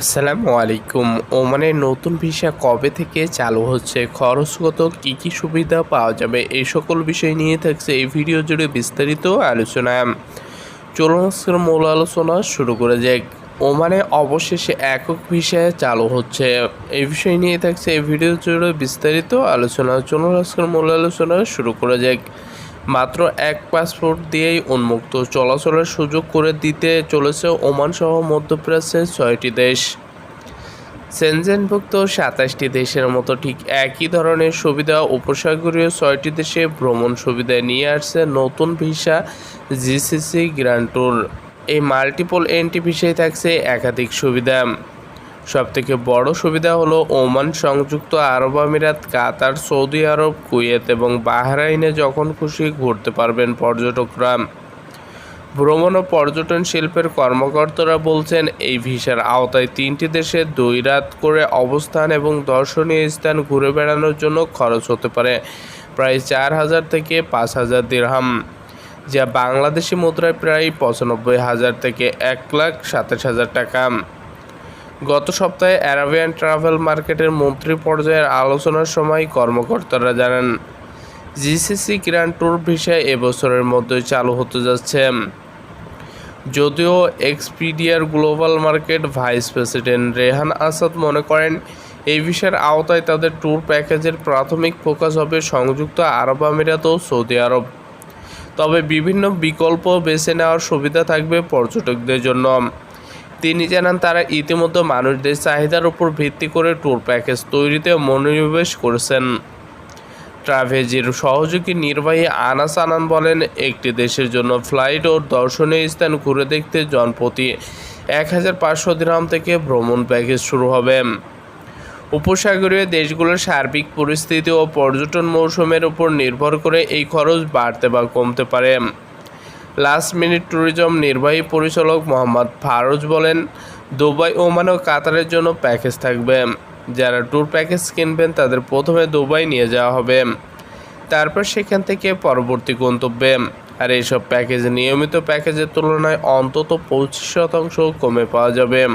আসসালামু আলাইকুম। ওমানের নতুন ভিসা কবে থেকে চালু হচ্ছে? খরচগত কী কী সুবিধা পাওয়া যাবে? এই সকল বিষয় নিয়ে থাকছে এই ভিডিও জুড়ে বিস্তারিত আলোচনা। চলুন আজকের মূল আলোচনা শুরু করে যাক। ওমানে অবশেষে একক ভিসা চালু হচ্ছে। এই বিষয় নিয়ে থাকছে এই ভিডিও জুড়ে বিস্তারিত আলোচনা। চলুন আজকের মূল আলোচনা শুরু করে যাক। মাত্র এক পাসপোর্ট দিয়েই উন্মুক্ত। চলাচলের সুযোগ করে দিতে চলেছে ওমান সহ মধ্যপ্রাচ্যের ছয়টি দেশ। সেনজেনভুক্ত সাতাশটি দেশের মতো ঠিক একই ধরনের সুবিধা উপসাগরীয় ছয়টি দেশে ভ্রমণ সুবিধা নিয়ে আসছে নতুন ভিসা জিসিসি গ্র্যান্ড ট্যুর। এই মাল্টিপল এন্ট্রি ভিসায় থাকছে একাধিক সুবিধা। সবথেকে বড় সুবিধা হলো ওমান সংযুক্ত আরব আমিরাত, কাতার, সৌদি আরব, কুয়েত এবং বাহরাইনে যখন খুশি ঘুরতে পারবেন পর্যটকরা। ভ্রমণ ও পর্যটন শিল্পের কর্মকর্তারা বলছেন, এই ভিসার আওতায় তিনটি দেশে দুই রাত করে অবস্থান এবং দর্শনীয় স্থান ঘুরে বেড়ানোর জন্য খরচ হতে পারে, প্রায় চার হাজার থেকে পাঁচ হাজার দিরহাম, যা বাংলাদেশি মুদ্রায় প্রায় পঁচানব্বই হাজার থেকে এক লাখ সাতাশ হাজার টাকা। গত সপ্তাহে অ্যারাবিয়ান ট্রাভেল মার্কেটের মন্ত্রী পর্যায়ের আলোচনার সময় কর্মকর্তারা জানান, জিসিসি গ্র্যান্ড ট্যুর ভিসা এবছরের মধ্যেই চালু হতে যাচ্ছে। যদিও এক্সপিডিয়ার global market vice president Rehan Asad মনে করেন, এই ভিসার আওতায় তাদের ট্যুর প্যাকেজের প্রাথমিক ফোকাস হবে সংযুক্ত আরব আমিরাত ও সৌদি আরব। তবে বিভিন্ন বিকল্প বেছে নেওয়ার সুবিধা থাকবে পর্যটকদের জন্য। তিনি জানান, তারা ইতিমধ্যে মানুষদের চাহিদার উপর ভিত্তি করে ট্যুর প্যাকেজ তৈরিতে মনোনিবেশ করেছেন। ট্রাভেজির সহযোগী নির্বাহী আনাস আনান বলেন, একটি দেশের জন্য ফ্লাইট ও দর্শনীয় স্থান ঘুরে দেখতে জনপ্রতি এক হাজার পাঁচশো দিরহাম থেকে ভ্রমণ প্যাকেজ শুরু হবে। উপসাগরীয় দেশগুলোর সার্বিক পরিস্থিতি ও পর্যটন মৌসুমের উপর নির্ভর করে এই খরচ বাড়তে বা কমতে পারে। লাস্ট মিনিট ট্যুরিজম নির্বাহী পরিচালক মোহাম্মদ ফারুজ বলেন, দুবাই, ওমান ও কাতারের জন্য প্যাকেজ থাকবে। যারা ট্যুর প্যাকেজ কিনবেন, তাদের প্রথমে দুবাই নিয়ে যাওয়া হবে। তারপর সেখান থেকে পরবর্তী গন্তব্যে। আর এইসব প্যাকেজ নিয়মিত প্যাকেজের তুলনায় অন্তত পঁচিশ শতাংশ কমে পাওয়া যাবে।